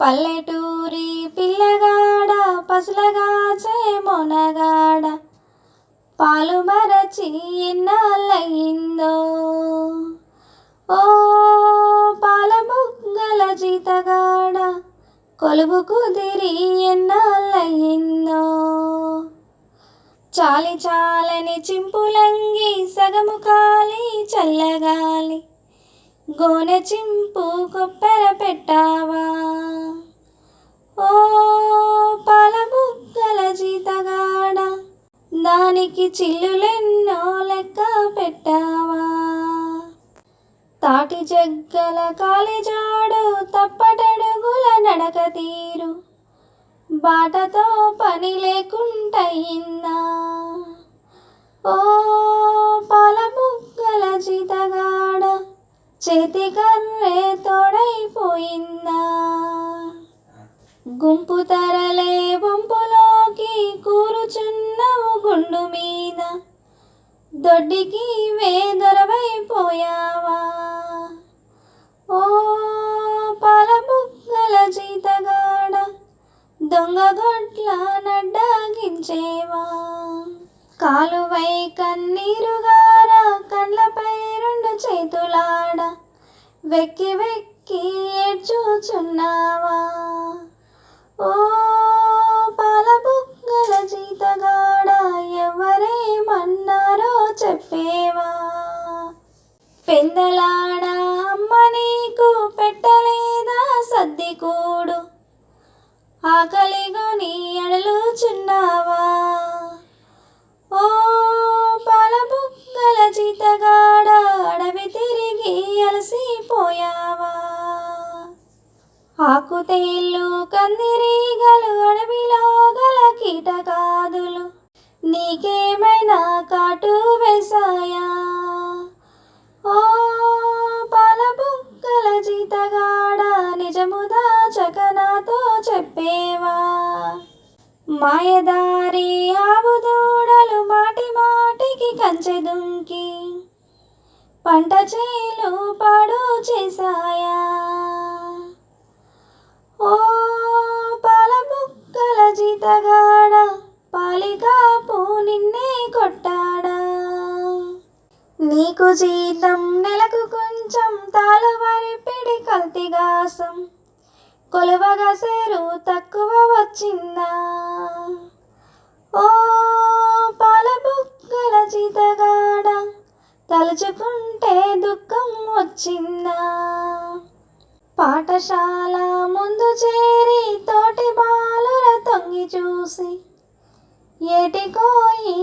పల్లెటూరి పిల్లగాడ పసులగాచే మొనగాడ. పాలు మరచి ఎన్నాళ్ళయిందో ఓ పాల ముగ్గల జీతగాడ కొలువు కుదిరి ఎన్నాళ్ళయిందో. చాలి చాలని చింపులంగి సగము కాలి చల్లగాలి. గోనె చింపు కొప్పెర పెట్టావా? ఓ పాల బుగ్గల జీతగాడ దానికి చిల్లులెన్నో లెక్క పెట్టావా? తాటి జగ్గల కాలిజాడు తప్పటడుగుల నడక తీరు బాటతో పని లేకుంటయిందా ఓ చేతి కర్రే తోడైపోయిందా? గుంపు తరలే వంపులోకి కూరుచున్నవు గుండు మీద. దొడ్డికి వేదొరవైపోయావా? ఓ పాల జీతగాడ దొంగ గొడ్ల నడ్డాగించేవా? కాలువై కన్నీరుగారా కండ్లపై వెక్కి వెక్కి ఏడ్చుచున్నావా? ఓ పాల బుగ్గల జీతగాడ ఎవరేమన్నారో చెప్పేవా? పెందలాడ అలసిపోయావా ఆకుతేళ్ళు కందిరీగలు అడవిలో గల కీటకాదులు నీకేమైనా కాటు వేసాయా ఓ పాల బుగ్గల జీతగాడ నిజముదా చకనాతో చెప్పేవా? మాయదారి ఆవు దూడలు మాటి పంట చేలు పాడు చేశాయా? ఓ పాల బుక్కల జీతగాడ పాలికాపు నిన్నే కొట్టాడా? నీకు జీతం నెలకు కొంచెం తాళవారి పిడి కల్తిగాసం కొలువగా సేరు తక్కువ వచ్చిందా? తలుచుకుంటే దుఃఖం వచ్చిందా? పాఠశాల ముందు చేరి తోటి బాలుర తొంగి చూసి ఏటికో ఈ